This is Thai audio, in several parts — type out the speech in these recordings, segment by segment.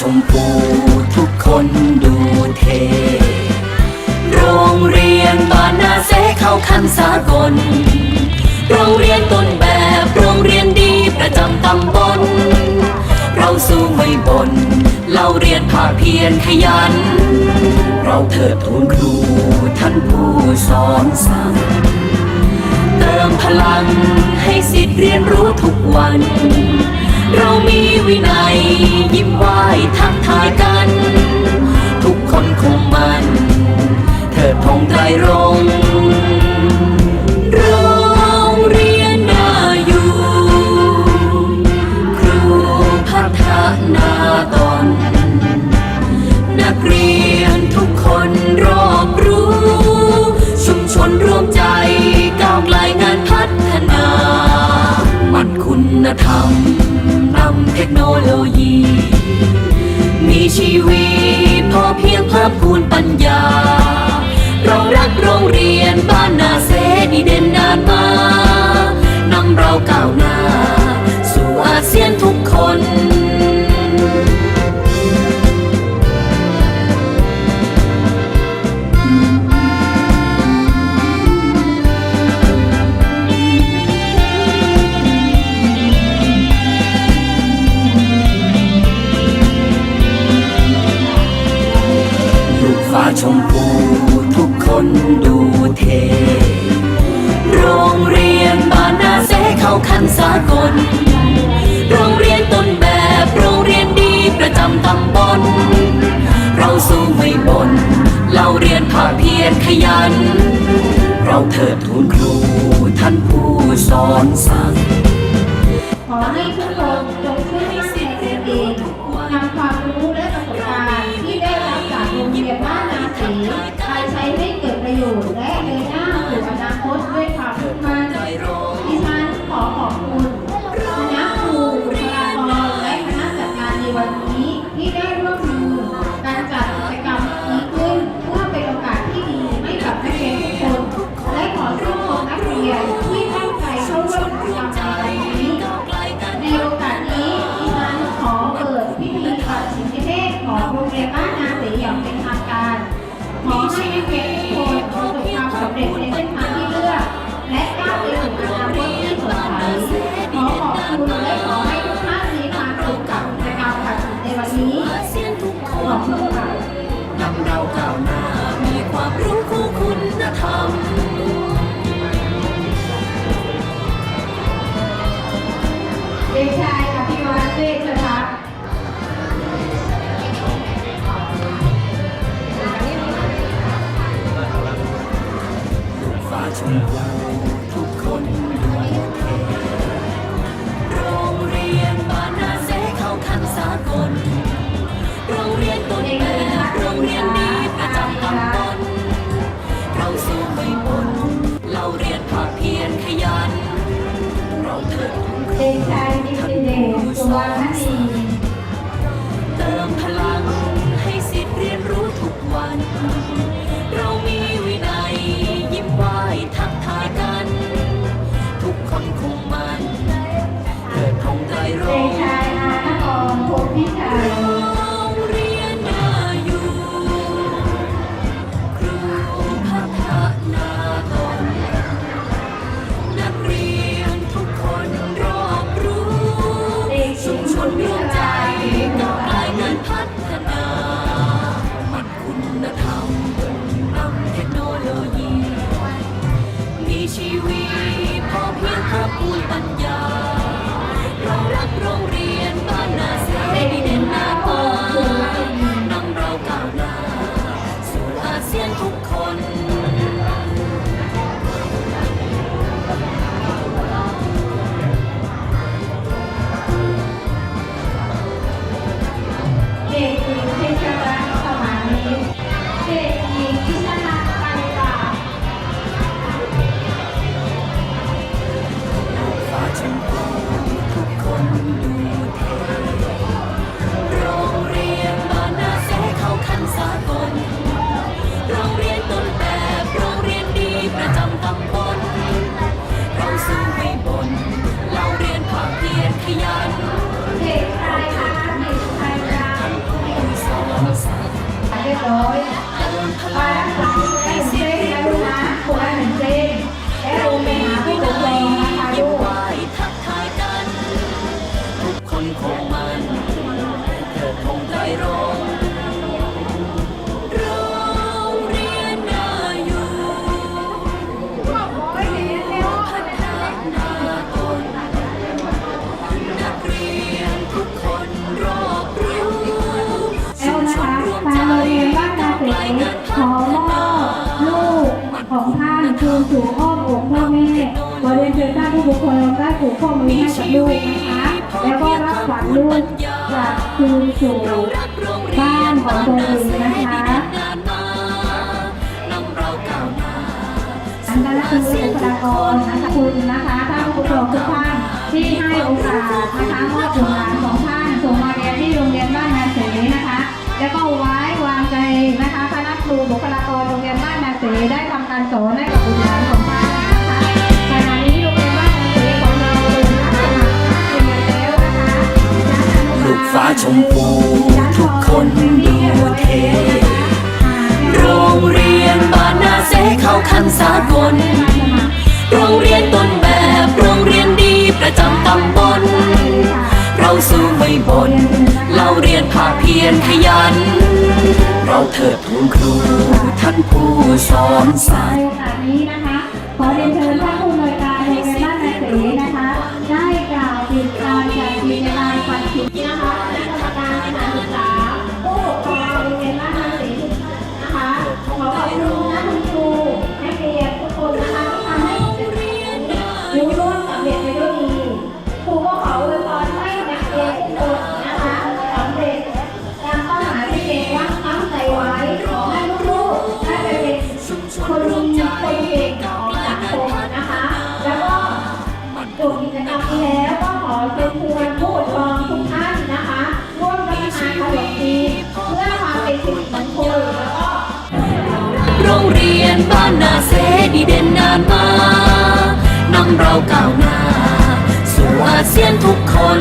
ชมพูทุกคนดูเท โรงเรียนบ้านนาเสเข้าคันสากล โรงเรียนต้นแบบ โรงเรียนดีประจำตำบล เราสู้ไม่บน เราเรียนภาคเพียรขยัน เราเถิดทูนครูท่านผู้สอนสั่งเติมพลังให้สิทธิ์เรียนรู้ทุกวัน เรามีวินัย ยิ้มไหวทักทายกัน ทุกคนคงมันเถิดธงไตรรงโรงเรียนน่าอยู่ครูพัฒนาตนนักเรียนทุกคนรอบรู้ชุมชนรวมใจก้าวไกลงานพัฒนามันคุณธรรมนำ เทคโนโลยี มีชีวิตพอเพียงเพิ่มพูนปัญญา เรารักโรงเรียนบ้านนาเสดีเด่นนานมานำเราก้าวหน้า ขยัน เราเถิดทูนครูท่านผู้สอนสั่งขอให้ทุกคนจงเชื่อมั่นในตนเองนำความรู้และประสบการณ์ที่ได้รับจากโรงเรียนบ้านนาศรีไปใช้ให้เกิดประโยชน์และเป็น สีอย่างเป็นทางการขอให้นักเรียนทุกคนประสบความสำเร็จในเส้นทางที่เลือก และก้าวไปสู่อนาคตที่สดใสขอขอบคุณและขอให้ทุกท่านมีความสุขกับกิจกรรมปัดฉิมในวันนี้ขอบคุณค่ะนำเราก้าวหน้ามีความรู้คู่คุณธรรมเดชา เด็รูกชายดิสิเดชสุวรรณนี Nhân สู่อ้อมอกพ่อแม่ขอเรียนเชิญท่านผู้ปกครองได้ผูกข้อมือให้กับลูกนะคะ แล้วก็รับขวัญลูกกลับคืนสู่บ้านของตัวเองนะคะอันนั้นคือบุคลากรนะคะคุณนะคะท่านผู้ปกครองทุกท่านที่ให้โอกาสนะคะมอบบุตรหลานของท่านส่งมาเรียนที่โรงเรียนบ้านนาเสนะคะ แล้วก็ไว้วางใจนะคะคณะครูบุคลากรโรงเรียนบ้านนาเสได้ทำการสอนให้กับบุตรหลานข ฟ้าชมพูทุกคนดูเท โรงเรียนบ้านนาเสเข้าคันสากล โรงเรียนต้นแบบ โรงเรียนดีประจำตำบล เราสู้ไม่บน เราเรียนภาคเพียรขยัน เราเถิดทูนครูท่านผู้สอนสาในยโอกาสนี้นะคะ ขอเรียนเชิญท่านี้แล้วก็ขอเชิญชวนผู้ปกครองทุกท่านนะคะร่วมรับประทานขนมจีนเพื่อความเป็นสิริมงคลแล้วก็โรงเรียนบ้านนาเสดีเด่นนานมานำเราก้าวหน้า สู่อาเซียนทุกคน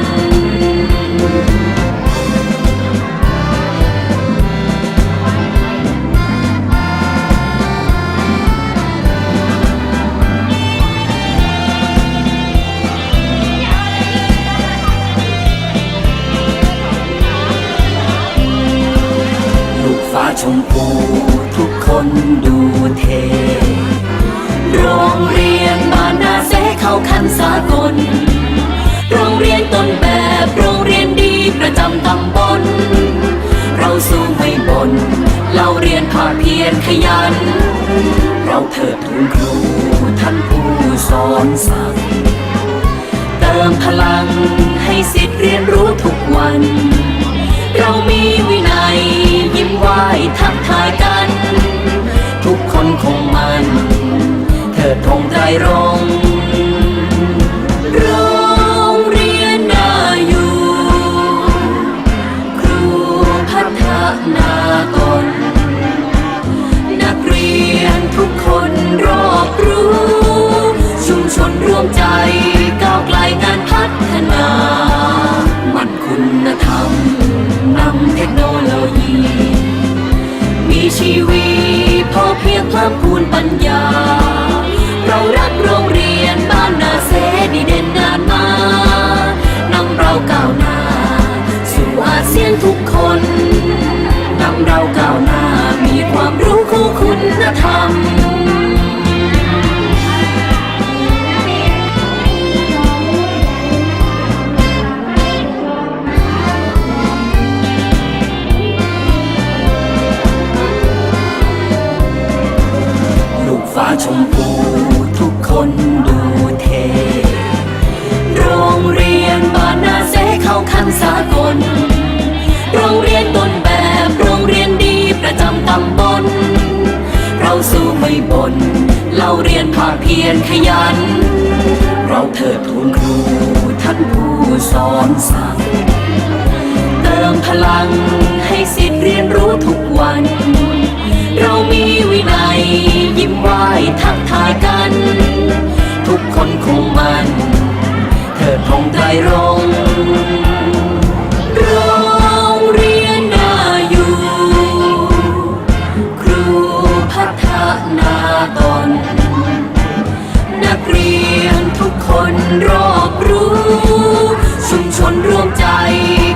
ชมพูทุกคนดูเท่โรงเรียนบ้านนาเสเข้าคันสากล โรงเรียนต้นแบบโรงเรียนดีประจำตำบล เราสู้ไม่บน เราเรียนภาคเพียรขยัน เราเถิดทูนครูท่านผู้สอนสั่งเติมพลังให้สิทธิ์เรียนรู้ทุกวัน เรามีวินัย ยิ้มไหวทักทายกัน ทุกคนคงมัน เธอคงไตรรง เราพูนปัญญา เรารักโรงเรียนบ้านนาเสดีเด่นนานมานำเราก้าวหน้า สู่อาเซียนทุกคนนำเราก้าวหน้ามีความรู้คู่คุณธรรม ชมพูทุกคนดูเท่โรงเรียนบ้านนาเสเข้าคันสากล โรงเรียนต้นแบบโรงเรียนดีประจำตำบล เราสู้ไม่บนเราเรียนภาคเพียรขยัน เราเถิดทูนครูท่านผู้สอนสั่งเติมพลังให้สิทธิ์เรียนรู้ทุกวัน เรามีวินัย ยิ้มไหวทักทายกัน ทุกคนคงมันเถิดธงไตรรงโรงเรียนนาอยู่ ครูพัฒนากรนักเรียนทุกคนรอบรู้ ชุมชนร่วมใจ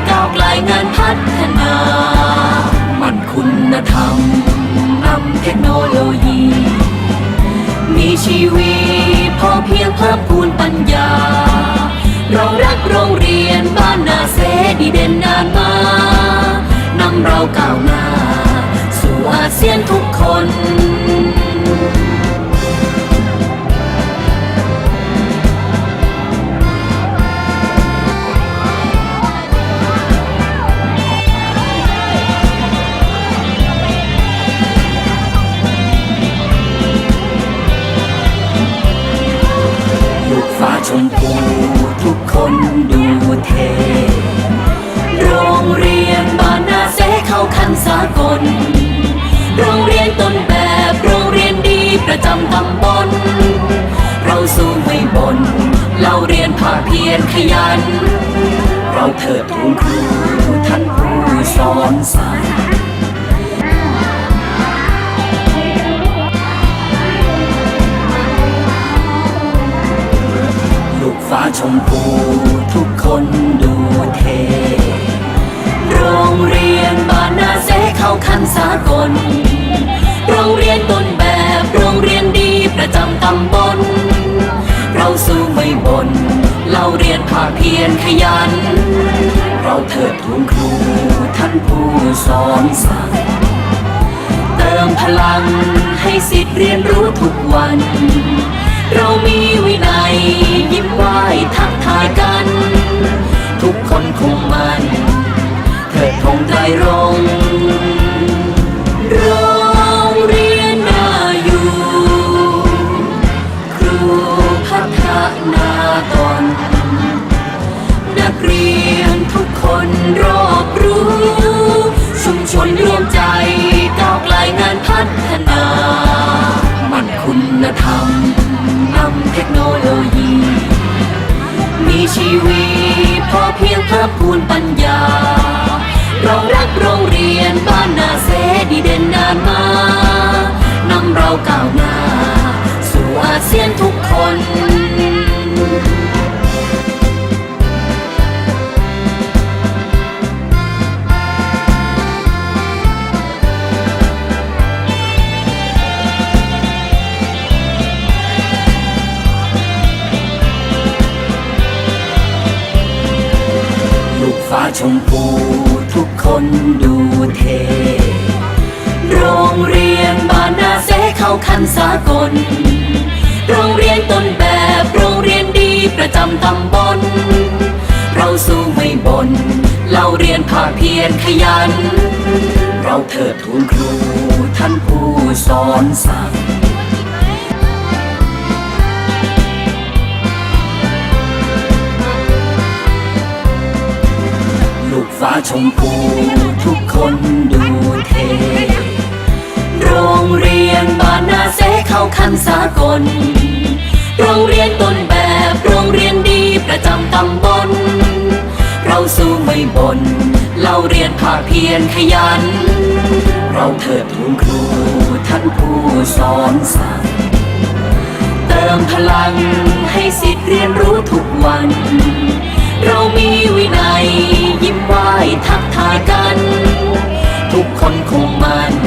ก้าวไกลงานพัฒนา โลยี มีชีวิตพอเพียงเพิ่มพูนปัญญา เรารักโรงเรียนบ้านนาเสดีเด่นนานมานำเราก้าวหน้า สู่อาเซียนทุกคน เท โรงเรียนบ้านนาเสเข้าคันสากล โรงเรียนต้นแบบ โรงเรียนดีประจำตำบล เราสู้ไม่บน เราเรียนภาคเพียรขยัน เราเถิดทูนครูท่านผู้สอนสอน ชมพูทุกคนดูเท โรงเรียนบ้านนาเสเข้าคันสากล โรงเรียนต้นแบบโรงเรียนดีประจำตำบล เราสู้ไม่บน เราเรียนภาคเพียรขยัน เราเถิดทูนครูท่านผู้สอนสั่งเติมพลังให้สิทธิ์เรียนรู้ทุกวัน เรามีวินัย ยิ้มไหวทักทายกัน ทุกคนคงมัน เถิดธงไตรรงโรงเรียนน่าอยู่ ครูพัฒนาตน นักเรียนทุกคนรอบรู้ชุมชนรวมใจก้าวไกลงานพัฒนา มันคุณธรรม นำเทคโนโลยี มีชีวิตพอเพียงเพิ่มพูนปัญญา เรารักโรงเรียนบ้านนาเสดีเด่นนานมานำเราก้าวหน้า สู่อาเซียนทุกคน ชมพูทุกคนดูเท โรงเรียนบ้านนาเสเข้าคันสากล โรงเรียนต้นแบบโรงเรียนดีประจำตำบล เราสู้ไม่บนเราเรียนภาคเพียรขยัน เราเถิดทูนครูท่านผู้สอนสั่ง ฟ้าชมพูทุกคนดูเท โรงเรียนบ้านนาเสเข้าคันสากล โรงเรียนต้นแบบโรงเรียนดีประจำตำบล เราสู้ไม่บนเราเรียนภาคเพียรขยัน เราเถิดทูนครูท่านผู้สอนสั่งเติมพลังให้สิทธิ์เรียนรู้ทุกวัน เรามีวินัย ยิ้มไหว้ทักทายกัน ทุกคนคงมัน